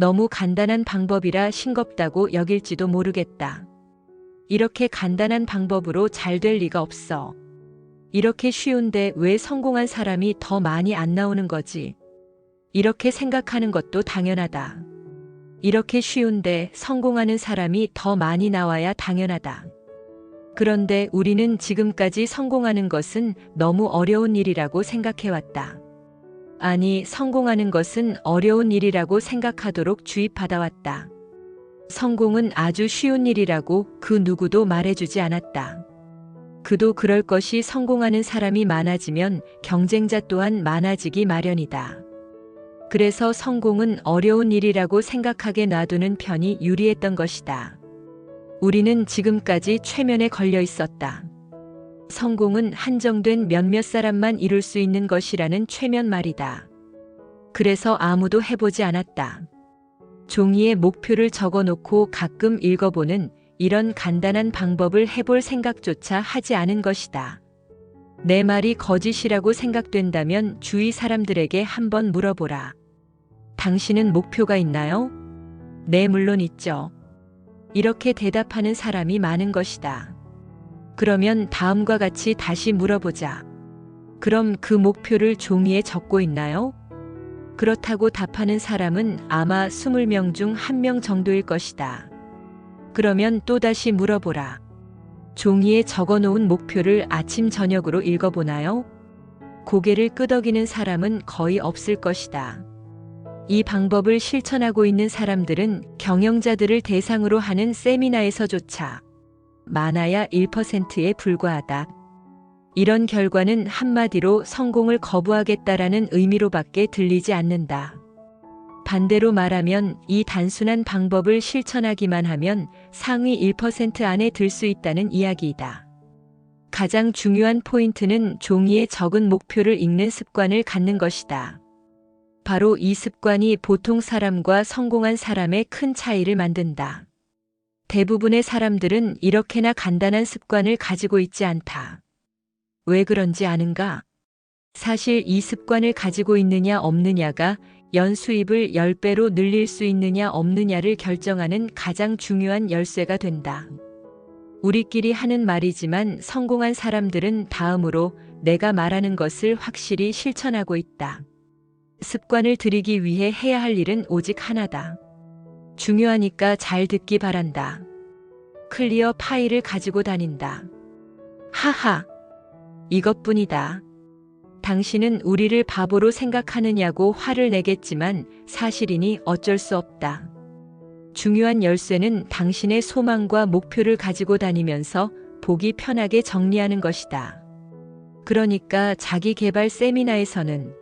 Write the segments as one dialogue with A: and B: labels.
A: 너무 간단한 방법이라 싱겁다고 여길지도 모르겠다. 이렇게 간단한 방법으로 잘 될 리가 없어. 이렇게 쉬운데 왜 성공한 사람이 더 많이 안 나오는 거지? 이렇게 생각하는 것도 당연하다. 이렇게 쉬운데 성공하는 사람이 더 많이 나와야 당연하다. 그런데 우리는 지금까지 성공하는 것은 너무 어려운 일이라고 생각해왔다. 아니, 성공하는 것은 어려운 일이라고 생각하도록 주입받아왔다. 성공은 아주 쉬운 일이라고 그 누구도 말해주지 않았다. 그도 그럴 것이 성공하는 사람이 많아지면 경쟁자 또한 많아지기 마련이다. 그래서 성공은 어려운 일이라고 생각하게 놔두는 편이 유리했던 것이다. 우리는 지금까지 최면에 걸려 있었다. 성공은 한정된 몇몇 사람만 이룰 수 있는 것이라는 최면 말이다. 그래서 아무도 해보지 않았다. 종이에 목표를 적어놓고 가끔 읽어보는 이런 간단한 방법을 해볼 생각조차 하지 않은 것이다. 내 말이 거짓이라고 생각된다면 주위 사람들에게 한번 물어보라. 당신은 목표가 있나요? 네, 물론 있죠. 이렇게 대답하는 사람이 많은 것이다. 그러면 다음과 같이 다시 물어보자. 그럼 그 목표를 종이에 적고 있나요? 그렇다고 답하는 사람은 아마 20명 중 1명 정도일 것이다. 그러면 또다시 물어보라. 종이에 적어 놓은 목표를 아침 저녁으로 읽어보나요? 고개를 끄덕이는 사람은 거의 없을 것이다. 이 방법을 실천하고 있는 사람들은 경영자들을 대상으로 하는 세미나에서조차 많아야 1%에 불과하다. 이런 결과는 한마디로 성공을 거부하겠다라는 의미로밖에 들리지 않는다. 반대로 말하면 이 단순한 방법을 실천하기만 하면 상위 1% 안에 들 수 있다는 이야기이다. 가장 중요한 포인트는 종이에 적은 목표를 읽는 습관을 갖는 것이다. 바로 이 습관이 보통 사람과 성공한 사람의 큰 차이를 만든다. 대부분의 사람들은 이렇게나 간단한 습관을 가지고 있지 않다. 왜 그런지 아는가? 사실 이 습관을 가지고 있느냐 없느냐가 연수입을 10배로 늘릴 수 있느냐 없느냐를 결정하는 가장 중요한 열쇠가 된다. 우리끼리 하는 말이지만 성공한 사람들은 다음으로 내가 말하는 것을 확실히 실천하고 있다. 습관을 들이기 위해 해야 할 일은 오직 하나다. 중요하니까 잘 듣기 바란다. 클리어 파일을 가지고 다닌다. 하하. 이것뿐이다. 당신은 우리를 바보로 생각하느냐고 화를 내겠지만 사실이니 어쩔 수 없다. 중요한 열쇠는 당신의 소망과 목표를 가지고 다니면서 보기 편하게 정리하는 것이다. 그러니까 자기 개발 세미나에서는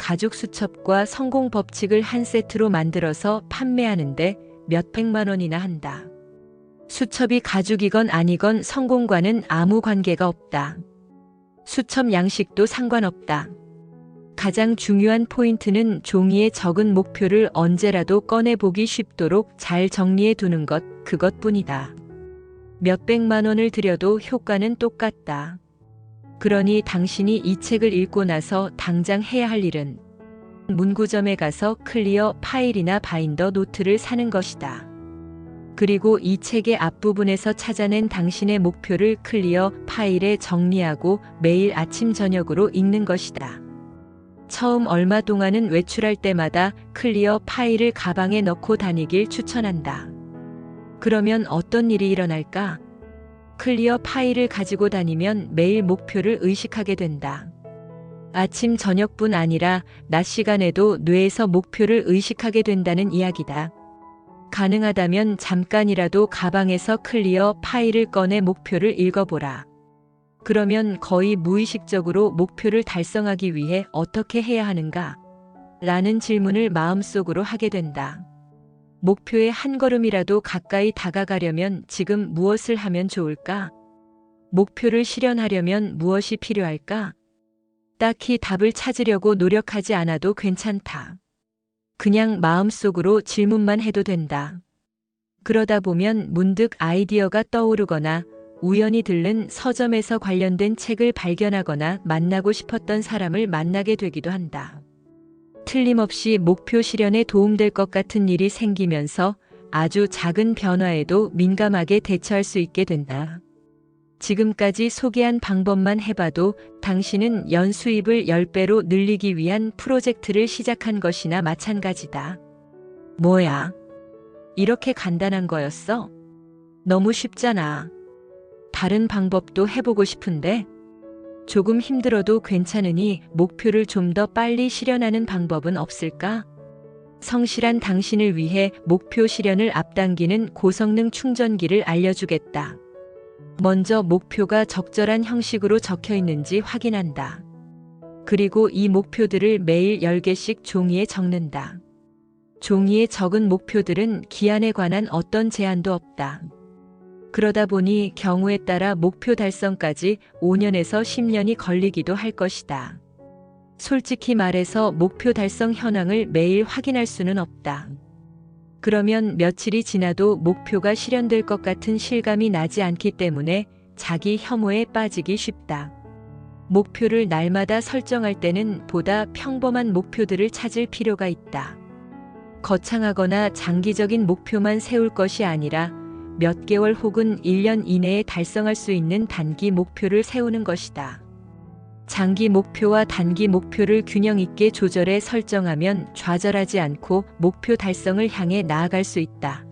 A: 가죽 수첩과 성공 법칙을 한 세트로 만들어서 판매하는데 몇백만 원이나 한다. 수첩이 가죽이건 아니건 성공과는 아무 관계가 없다. 수첩 양식도 상관없다. 가장 중요한 포인트는 종이에 적은 목표를 언제라도 꺼내보기 쉽도록 잘 정리해 두는 것, 그것뿐이다. 몇백만 원을 들여도 효과는 똑같다. 그러니 당신이 이 책을 읽고 나서 당장 해야 할 일은 문구점에 가서 클리어 파일이나 바인더 노트를 사는 것이다. 그리고 이 책의 앞부분에서 찾아낸 당신의 목표를 클리어 파일에 정리하고 매일 아침 저녁으로 읽는 것이다. 처음 얼마 동안은 외출할 때마다 클리어 파일을 가방에 넣고 다니길 추천한다. 그러면 어떤 일이 일어날까? 클리어 파일을 가지고 다니면 매일 목표를 의식하게 된다. 아침, 저녁뿐 아니라 낮 시간에도 뇌에서 목표를 의식하게 된다는 이야기다. 가능하다면 잠깐이라도 가방에서 클리어 파일을 꺼내 목표를 읽어보라. 그러면 거의 무의식적으로 목표를 달성하기 위해 어떻게 해야 하는가? 라는 질문을 마음속으로 하게 된다. 목표에 한 걸음이라도 가까이 다가가려면 지금 무엇을 하면 좋을까? 목표를 실현하려면 무엇이 필요할까? 딱히 답을 찾으려고 노력하지 않아도 괜찮다. 그냥 마음속으로 질문만 해도 된다. 그러다 보면 문득 아이디어가 떠오르거나 우연히 들른 서점에서 관련된 책을 발견하거나 만나고 싶었던 사람을 만나게 되기도 한다. 틀림없이 목표 실현에 도움될 것 같은 일이 생기면서 아주 작은 변화에도 민감하게 대처할 수 있게 된다. 지금까지 소개한 방법만 해봐도 당신은 연수입을 10배로 늘리기 위한 프로젝트를 시작한 것이나 마찬가지다. 뭐야? 이렇게 간단한 거였어? 너무 쉽잖아. 다른 방법도 해보고 싶은데? 조금 힘들어도 괜찮으니 목표를 좀 더 빨리 실현하는 방법은 없을까? 성실한 당신을 위해 목표 실현을 앞당기는 고성능 충전기를 알려주겠다. 먼저 목표가 적절한 형식으로 적혀 있는지 확인한다. 그리고 이 목표들을 매일 10개씩 종이에 적는다. 종이에 적은 목표들은 기한에 관한 어떤 제한도 없다. 그러다 보니 경우에 따라 목표 달성까지 5년에서 10년이 걸리기도 할 것이다. 솔직히 말해서 목표 달성 현황을 매일 확인할 수는 없다. 그러면 며칠이 지나도 목표가 실현될 것 같은 실감이 나지 않기 때문에 자기 혐오에 빠지기 쉽다. 목표를 날마다 설정할 때는 보다 평범한 목표들을 찾을 필요가 있다. 거창하거나 장기적인 목표만 세울 것이 아니라 몇 개월 혹은 1년 이내에 달성할 수 있는 단기 목표를 세우는 것이다. 장기 목표와 단기 목표를 균형 있게 조절해 설정하면 좌절하지 않고 목표 달성을 향해 나아갈 수 있다.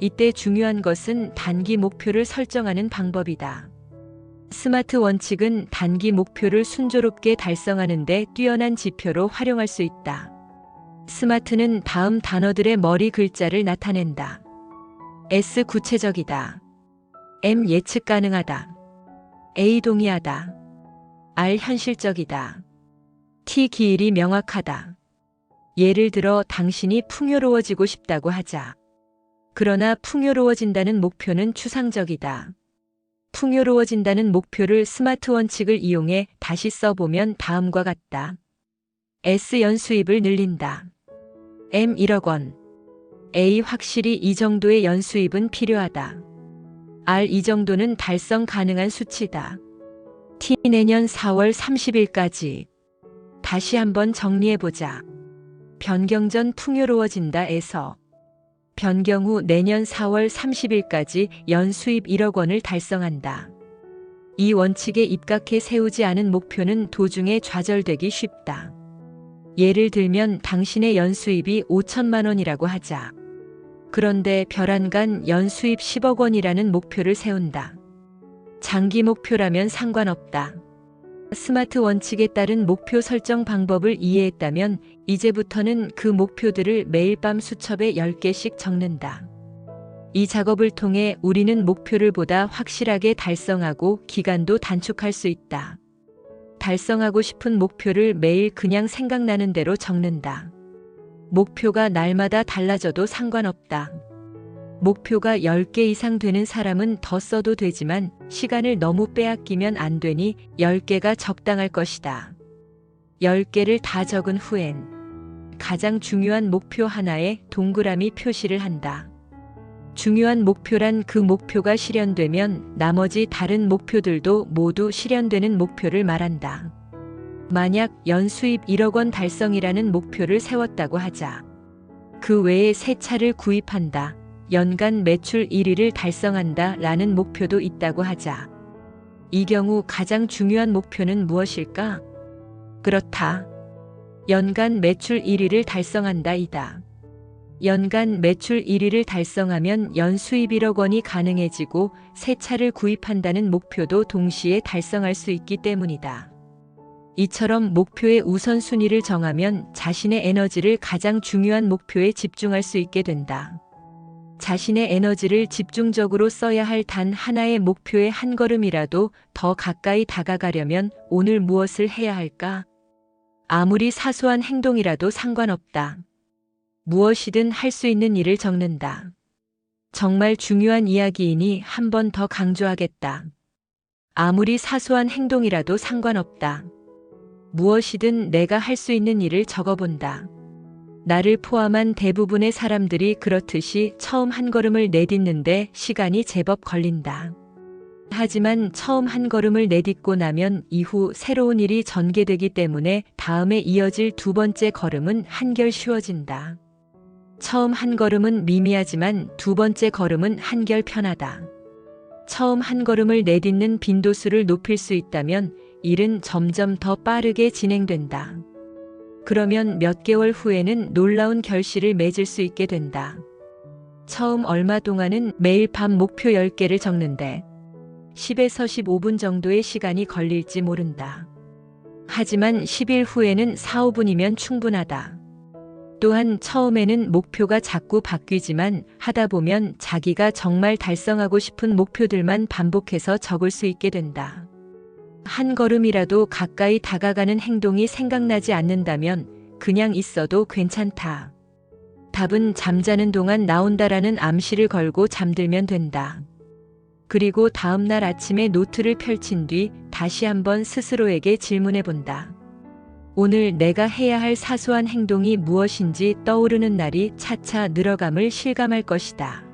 A: 이때 중요한 것은 단기 목표를 설정하는 방법이다. 스마트 원칙은 단기 목표를 순조롭게 달성하는데 뛰어난 지표로 활용할 수 있다. 스마트는 다음 단어들의 머리 글자를 나타낸다. S 구체적이다. M 예측 가능하다. A 동의하다. R 현실적이다. T 기일이 명확하다. 예를 들어 당신이 풍요로워지고 싶다고 하자. 그러나 풍요로워진다는 목표는 추상적이다. 풍요로워진다는 목표를 스마트 원칙을 이용해 다시 써보면 다음과 같다. S 연 수입을 늘린다. M 1억 원. A 확실히 이 정도의 연수입은 필요하다. R 이 정도는 달성 가능한 수치다. T 내년 4월 30일까지. 다시 한번 정리해보자. 변경 전 풍요로워진다에서 변경 후 내년 4월 30일까지 연수입 1억 원을 달성한다. 이 원칙에 입각해 세우지 않은 목표는 도중에 좌절되기 쉽다. 예를 들면 당신의 연수입이 5천만 원이라고 하자. 그런데 별안간 연수입 10억 원이라는 목표를 세운다. 장기 목표라면 상관없다. 스마트 원칙에 따른 목표 설정 방법을 이해했다면 이제부터는 그 목표들을 매일 밤 수첩에 10개씩 적는다. 이 작업을 통해 우리는 목표를 보다 확실하게 달성하고 기간도 단축할 수 있다. 달성하고 싶은 목표를 매일 그냥 생각나는 대로 적는다. 목표가 날마다 달라져도 상관없다. 목표가 10개 이상 되는 사람은 더 써도 되지만 시간을 너무 빼앗기면 안 되니 10개가 적당할 것이다. 10개를 다 적은 후엔 가장 중요한 목표 하나에 동그라미 표시를 한다. 중요한 목표란 그 목표가 실현되면 나머지 다른 목표들도 모두 실현되는 목표를 말한다. 만약 연수입 1억 원 달성이라는 목표를 세웠다고 하자. 그 외에 새 차를 구입한다. 연간 매출 1위를 달성한다 라는 목표도 있다고 하자. 이 경우 가장 중요한 목표는 무엇일까? 그렇다. 연간 매출 1위를 달성한다 이다. 연간 매출 1위를 달성하면 연수입 1억 원이 가능해지고 새 차를 구입한다는 목표도 동시에 달성할 수 있기 때문이다. 이처럼 목표의 우선순위를 정하면 자신의 에너지를 가장 중요한 목표에 집중할 수 있게 된다. 자신의 에너지를 집중적으로 써야 할 단 하나의 목표에 한 걸음이라도 더 가까이 다가가려면 오늘 무엇을 해야 할까? 아무리 사소한 행동이라도 상관없다. 무엇이든 할 수 있는 일을 적는다. 정말 중요한 이야기이니 한 번 더 강조하겠다. 아무리 사소한 행동이라도 상관없다. 무엇이든 내가 할 수 있는 일을 적어본다. 나를 포함한 대부분의 사람들이 그렇듯이 처음 한 걸음을 내딛는데 시간이 제법 걸린다. 하지만 처음 한 걸음을 내딛고 나면 이후 새로운 일이 전개되기 때문에 다음에 이어질 두 번째 걸음은 한결 쉬워진다. 처음 한 걸음은 미미하지만 두 번째 걸음은 한결 편하다. 처음 한 걸음을 내딛는 빈도수를 높일 수 있다면 일은 점점 더 빠르게 진행된다. 그러면 몇 개월 후에는 놀라운 결실을 맺을 수 있게 된다. 처음 얼마 동안은 매일 밤 목표 10개를 적는데 10에서 15분 정도의 시간이 걸릴지 모른다. 하지만 10일 후에는 4, 5분이면 충분하다. 또한 처음에는 목표가 자꾸 바뀌지만 하다 보면 자기가 정말 달성하고 싶은 목표들만 반복해서 적을 수 있게 된다. 한 걸음이라도 가까이 다가가는 행동이 생각나지 않는다면 그냥 있어도 괜찮다. 답은 잠자는 동안 나온다라는 암시를 걸고 잠들면 된다. 그리고 다음날 아침에 노트를 펼친 뒤 다시 한번 스스로에게 질문해 본다. 오늘 내가 해야 할 사소한 행동이 무엇인지 떠오르는 날이 차차 늘어감을 실감할 것이다.